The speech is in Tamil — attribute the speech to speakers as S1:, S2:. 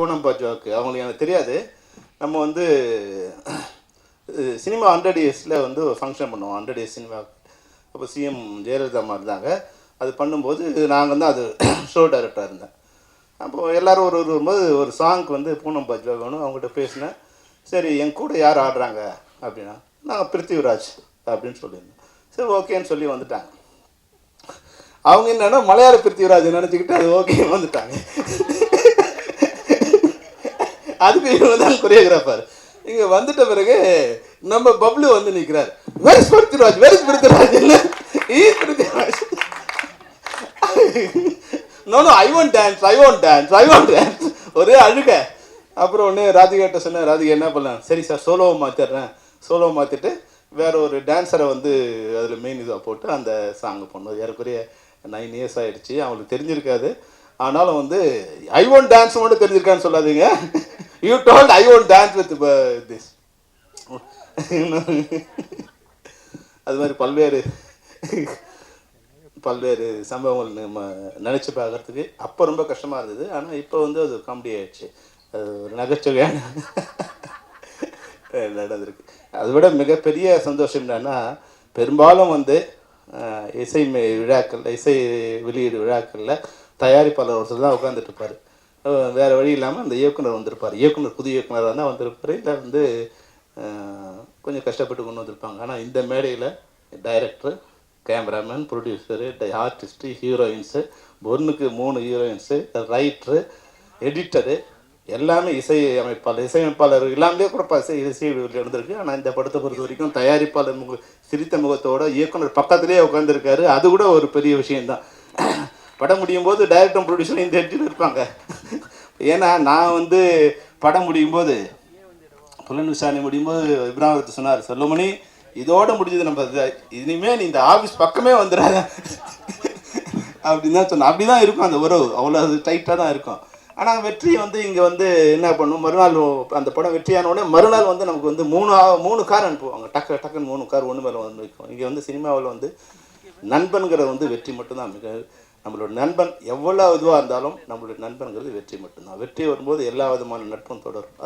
S1: பூனம் ஜோக்கு அவங்களுக்கு எனக்கு தெரியாது. நம்ம வந்து சினிமா ஹண்ட்ரட் இயர்ஸில் வந்து ஃபங்க்ஷன் பண்ணுவோம். Hundred years cinema. அப்போ சிஎம் ஜெயலலிதா அம்மா இருந்தாங்க அது பண்ணும்போது நாங்கள் வந்து அது ஷோ டைரக்டராக இருந்தேன். அப்போது எல்லோரும் ஒரு ஒரு வரும்போது ஒரு சாங்க்கு வந்து பூனம் பாஜ்வா வேணும். அவங்ககிட்ட பேசினேன். சரி என் கூட யார் ஆடுறாங்க? அப்படின்னா நான் பிருத்திவிராஜ் அப்படின்னு சொல்லியிருந்தேன். சரி ஓகேன்னு சொல்லி வந்துட்டாங்க. அவங்க என்னென்னா மலையாள பிருத்திவிராஜ் நினச்சிக்கிட்டு அது ஓகே வந்துட்டாங்க. அதுக்கு இவங்க தான் கொரியோகிராஃபர் இங்கே வந்துட்ட பிறகு நம்ம பப்ளு வந்து நிற்கிறார் வெரிஸ் பிருத்திராஜ் வெரிஸ் பிருத்திராஜ் இல்லை ஈ Prithviraj no no I won't dance I won't dance I won't dance ஒரே அழுக. அப்புறம் ஒன்று ராதிகாட்ட சொன்னேன் ராதிகா என்ன பண்ணலாம்? சரி சார் சோலோவை மாற்றிடுறேன் சோலோவை மாற்றிட்டு வேற ஒரு டான்ஸரை வந்து அதில் மெயின் இதாக போட்டு அந்த சாங் பண்ணோம். ஏறக்குறைய நைன் இயர்ஸ் ஆகிடுச்சு அவங்களுக்கு தெரிஞ்சிருக்காது. ஆனாலும் வந்து ஐ ஒன் டான்ஸ் மட்டும் தெரிஞ்சிருக்கான்னு சொல்லாதீங்க. You told I won't dance with this அது மாதிரி பல்வேறு பல்வேறு சம்பவங்கள் நம்ம நினச்சி பார்க்கறதுக்கு அப்போ ரொம்ப கஷ்டமாக இருந்தது. ஆனால் இப்போ வந்து அது காமெடி ஆயிடுச்சு. அது ஒரு நகைச்சுவையான நடந்திருக்கு. அதை விட மிகப்பெரிய சந்தோஷம் என்னென்னா பெரும்பாலும் வந்து இசை மே- விழாக்கள் இசை வெளியீடு விழாக்களில் தயாரிப்பாளர் ஒருத்தர் தான் உட்காந்துட்டு இருப்பார். வேறு வழி இல்லாமல் அந்த இயக்குனர் வந்திருப்பார். இயக்குனர் புது இயக்குனராக தான் வந்திருப்பார். இல்லை வந்து கொஞ்சம் கஷ்டப்பட்டு கொண்டு வந்திருப்பாங்க. ஆனால் இந்த மேடையில் director cameraman producer artist heroines பொண்ணுக்கு மூணு ஹீரோயின்ஸு ரைட்ரு எடிட்டரு எல்லாமே இசை அமைப்பாளர் இசையமைப்பாளர் எல்லாமே கூட இசை இசை நடந்திருக்கு. ஆனால் இந்த படத்தை பொறுத்த வரைக்கும் தயாரிப்பாளர் முக சிரித்த முகத்தோட இயக்குனர் பக்கத்துலேயே உட்காந்துருக்காரு அது கூட ஒரு பெரிய விஷயம்தான். படம் முடியும் போது டைரக்டர் ப்ரொடியூசர் இந்த எடிட்டர் இருப்பாங்க. ஏன்னா நான் வந்து படம் முடியும் போது புலன் விசாரணை முடியும் போது இப்ராஹிம் சொன்னார் செல்லுமணி இதோட முடிஞ்சது நம்ம இனிமேல் நீ இந்த ஆஃபீஸ் பக்கமே வந்துடாத. அப்படின்னு தான் சொன்னேன். அப்படி தான் இருக்கும் அந்த உறவு. அவ்வளோ அது டைட்டாக தான் இருக்கும். ஆனால் வெற்றி வந்து இங்கே வந்து என்ன பண்ணும்? மறுநாள் அந்த படம் வெற்றியான உடனே மறுநாள் வந்து நமக்கு வந்து மூணு ஆ- மூணு கார் அனுப்புவாங்க. டக்கு டக்குன்னு மூணு கார் ஒன்று மேலே வந்து வைக்கும் இங்கே வந்து சினிமாவில் வந்து நண்பன்கிற வந்து வெற்றி மட்டும்தான். மிக நம்மளோட நண்பன் எவ்வளோ இதுவாக இருந்தாலும் நம்மளுடைய நண்பன்கிறது வெற்றி மட்டும்தான். வெற்றி வரும்போது எல்லா விதமான நட்பும் தொடரும். அது